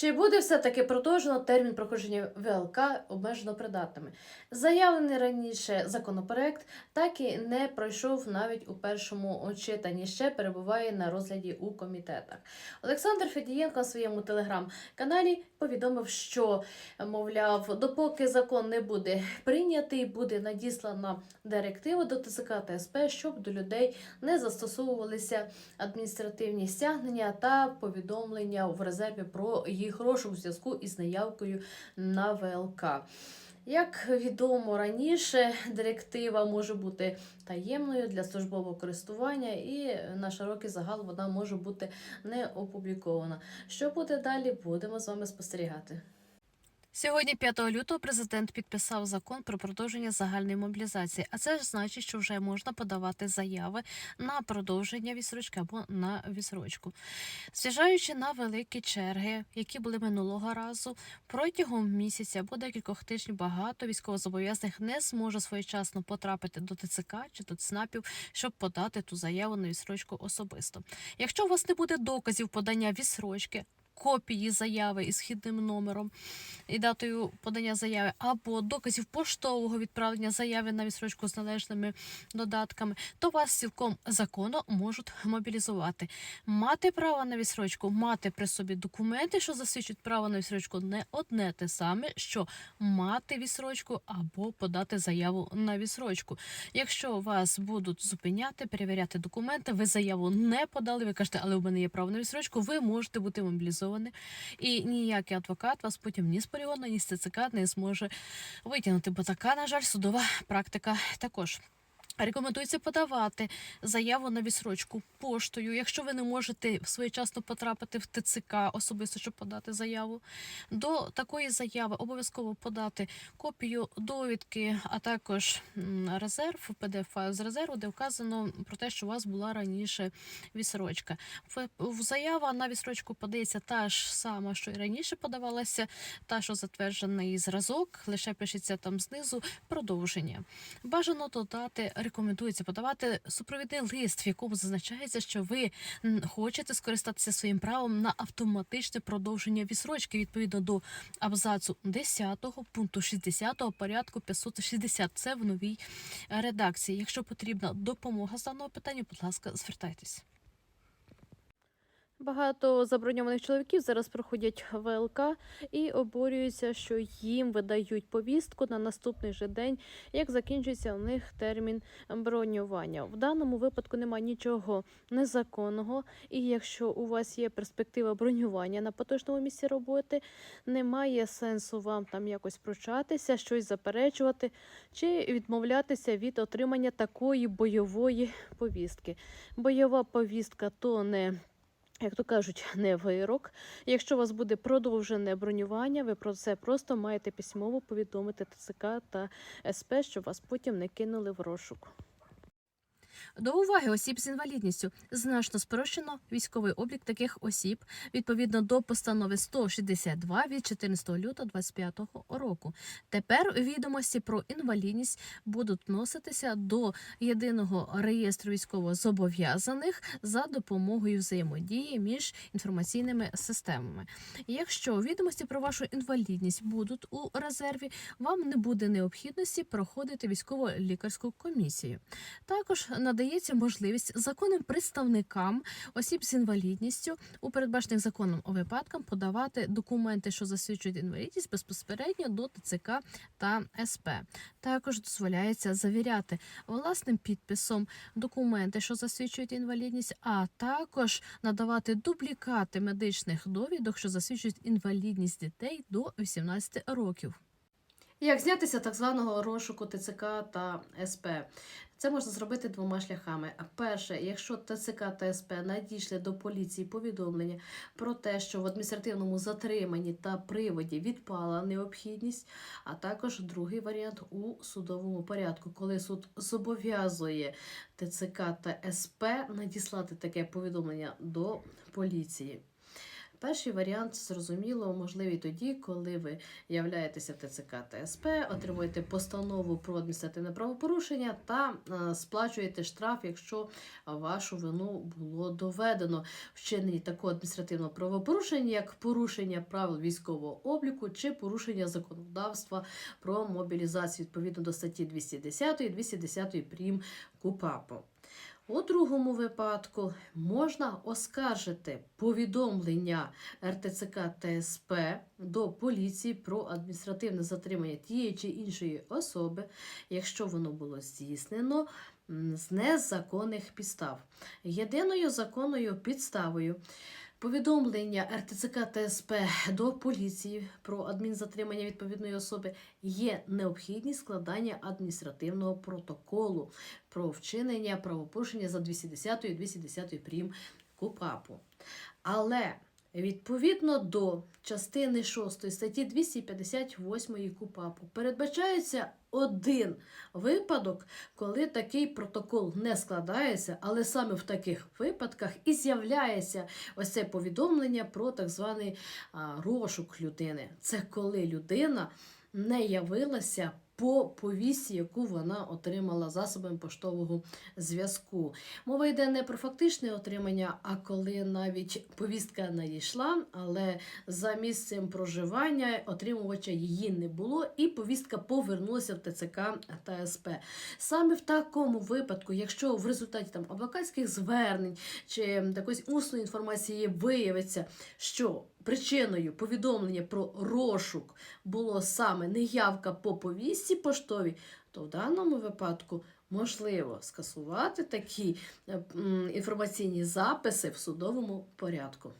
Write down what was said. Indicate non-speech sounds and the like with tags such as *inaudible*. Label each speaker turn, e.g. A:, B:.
A: Чи буде все-таки продовжено термін проходження ВЛК обмежено придатними? Заявлений раніше законопроект так і не пройшов навіть у першому читанні, ще перебуває на розгляді у комітетах. Олександр Федієнко на своєму телеграм-каналі повідомив, що мовляв, допоки закон не буде прийнятий, буде надіслана директива до ТЦК та СП, щоб до людей не застосовувалися адміністративні стягнення та повідомлення в резерві про їх розшук у зв'язку із наявкою на ВЛК. Як відомо раніше, директива може бути таємною для службового користування, і на широкий загал вона може бути не опублікована. Що буде далі, будемо з вами спостерігати. Сьогодні, 5 лютого, президент підписав закон про продовження загальної мобілізації. А це значить, що вже можна подавати заяви на продовження відсрочки або на відсрочку. Зважаючи на великі черги, які були минулого разу, протягом місяця або декількох тижнів багато військовозобов'язаних не зможе своєчасно потрапити до ТЦК чи до ЦНАПів, щоб подати ту заяву на відсрочку особисто. Якщо у вас не буде доказів подання відсрочки, копії заяви із східним номером і датою подання заяви, або доказів поштового відправлення заяви на відсрочку з належними додатками, то вас цілком законно можуть мобілізувати. Мати право на відсрочку, мати при собі документи, що засвідчують право на відсрочку, не одне те саме, що мати відсрочку або подати заяву на відсрочку. Якщо вас будуть зупиняти, перевіряти документи, ви заяву не подали, ви кажете, але у мене є право на відсрочку, ви можете бути мобілізовані. І ніякий адвокат вас потім ні з полігону, ні з ЦЦК не зможе витягнути, бо така, на жаль, судова практика також. Рекомендується подавати заяву на відсрочку поштою. Якщо ви не можете своєчасно потрапити в ТЦК особисто, щоб подати заяву, до такої заяви обов'язково подати копію довідки, а також резерв, файл з резерву, де вказано про те, що у вас була раніше відсрочка. Заява на відсрочку подається та ж сама, що і раніше подавалася, та що затверджений зразок, лише пишеться там знизу продовження. Бажано додати, рекомендується подавати супровідний лист, в якому зазначається, що ви хочете скористатися своїм правом на автоматичне продовження відсрочки відповідно до абзацу 10 пункту 60 порядку 560. Це в новій е, редакції. Якщо потрібна допомога з даного питання, будь ласка, звертайтесь. Багато заброньованих чоловіків зараз проходять ВЛК і обурюються, що їм видають повістку на наступний же день, як закінчується у них термін бронювання. В даному випадку немає нічого незаконного, і якщо у вас є перспектива бронювання на поточному місці роботи, немає сенсу вам там якось пручатися, щось заперечувати чи відмовлятися від отримання такої бойової повістки. Бойова повістка то не як то кажуть, *laughs* не вирок. Якщо у вас буде продовжене бронювання, ви про це просто маєте письмово повідомити ТЦК та СП, щоб вас потім не кинули в розшук. До уваги осіб з інвалідністю значно спрощено військовий облік таких осіб відповідно до постанови 162 від 14 лютого 2025 року. Тепер відомості про інвалідність будуть вноситися до єдиного реєстру військовозобов'язаних за допомогою взаємодії між інформаційними системами. Якщо відомості про вашу інвалідність будуть у резерві, вам не буде необхідності проходити військово-лікарську комісію. Також надається можливість законним представникам осіб з інвалідністю у передбачених законом випадкам подавати документи, що засвідчують інвалідність безпосередньо до ТЦК та СП. Також дозволяється завіряти власним підписом документи, що засвідчують інвалідність, а також надавати дублікати медичних довідок, що засвідчують інвалідність дітей до 18 років. Як знятися так званого розшуку ТЦК та СП? Це можна зробити двома шляхами. Перше, якщо ТЦК та СП надійшли до поліції повідомлення про те, що в адміністративному затриманні та приводі відпала необхідність, а також другий варіант у судовому порядку, коли суд зобов'язує ТЦК та СП надіслати таке повідомлення до поліції. Перший варіант зрозуміло можливий тоді, коли ви являєтеся ТЦК ТСП, отримуєте постанову про адміністративне правопорушення та е, сплачуєте штраф, якщо вашу вину було доведено вчиненні такого адміністративного правопорушення, як порушення правил військового обліку чи порушення законодавства про мобілізацію відповідно до статті 210 і 210 прим. КУПАПу. У другому випадку можна оскаржити повідомлення РТЦК ТСП до поліції про адміністративне затримання тієї чи іншої особи, якщо воно було здійснено з незаконних підстав. Єдиною законною підставою повідомлення РТЦК ТСП до поліції про адмінзатримання відповідної особи є необхідність складання адміністративного протоколу про вчинення правопорушення за 210 і 210 прим. КУПАПу. Але відповідно до частини 6 статті 258 КУПАПу передбачається один випадок, коли такий протокол не складається, але саме в таких випадках і з'являється ось це повідомлення про так званий розшук людини. Це коли людина не явилася по повісті, яку вона отримала засобами поштового зв'язку. Мова йде не про фактичне отримання, а коли навіть повістка надійшла, але за місцем проживання отримувача її не було, і повістка повернулася в ТЦК та СП. Саме в такому випадку, якщо в результаті там адвокатських звернень чи якоїсь усної інформації виявиться, що причиною повідомлення про розшук було саме неявка по повістці поштовій, то в даному випадку можливо скасувати такі е, інформаційні записи в судовому порядку.